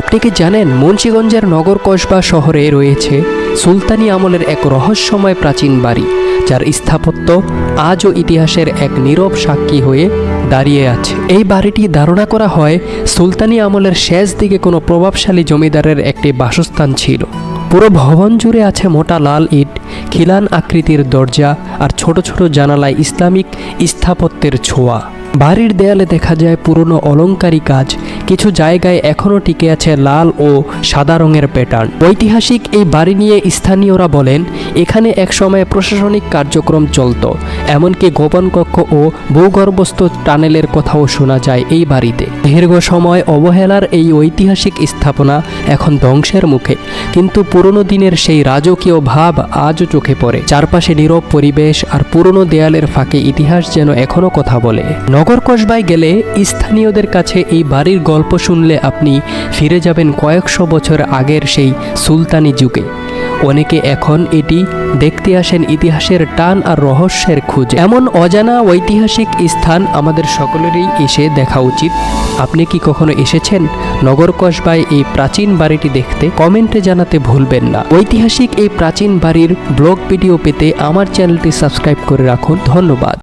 আপনি কি জানেন মুন্সীগঞ্জের নগর কসবা শহরে রয়েছে সুলতানি আমলের এক রহস্যময় প্রাচীন বাড়ি, যার স্থাপত্য আজও ইতিহাসের এক নীরব সাক্ষী হয়ে দাঁড়িয়ে আছে। এই বাড়িটি ধারণা করা হয় সুলতানি আমলের শেষ দিকে কোনো প্রভাবশালী জমিদারের একটি বাসস্থান ছিল। পুরো ভবন জুড়ে আছে মোটা লাল ইট, খিলান আকৃতির দরজা আর ছোট ছোট জানালায় ইসলামিক স্থাপত্যের ছোঁয়া। বাড়ির দেয়ালে দেখা যায় পুরনো অলংকারী কাজ কিছু জায়গায় এখনও টিকে আছে লাল ও সাদা রঙের প্যাটার্ন। ঐতিহাসিক এই বাড়ি নিয়ে স্থানীয়রা বলেন, এখানে একসময় প্রশাসনিক কার্যক্রম চলত। এমনকি গোপন কক্ষ ও ভূগর্ভস্থ টানেলের কথাও শোনা যায় এই বাড়িতে। দীর্ঘ সময় অবহেলার এই ঐতিহাসিক স্থাপনা এখন ধ্বংসের মুখে। কিন্তু পুরনো দিনের সেই রাজকীয় ভাব আজও চোখে পড়ে। চারপাশে নীরব পরিবেশ আর পুরনো দেয়ালের ফাঁকে ইতিহাস যেন এখনও কথা বলে। নগর কসবায় গেলে স্থানীয়দের কাছে এই বাড়ির গল্প শুনলে আপনি ফিরে যাবেন কয়েকশো বছর আগের সেই সুলতানি যুগে। অনেকে এখন এটি দেখতে আসেন ইতিহাসের টান আর রহস্যের খুঁজে। এমন অজানা ঐতিহাসিক স্থান আমাদের সকলেরই এসে দেখা উচিত। আপনি কি কখনো এসেছেন নগর কসবায় এই প্রাচীন বাড়িটি দেখতে? কমেন্টে জানাতে ভুলবেন না। ঐতিহাসিক এই প্রাচীন বাড়ির ব্লগ ভিডিও পেতে আমার চ্যানেলটি সাবস্ক্রাইব করে রাখুন। ধন্যবাদ।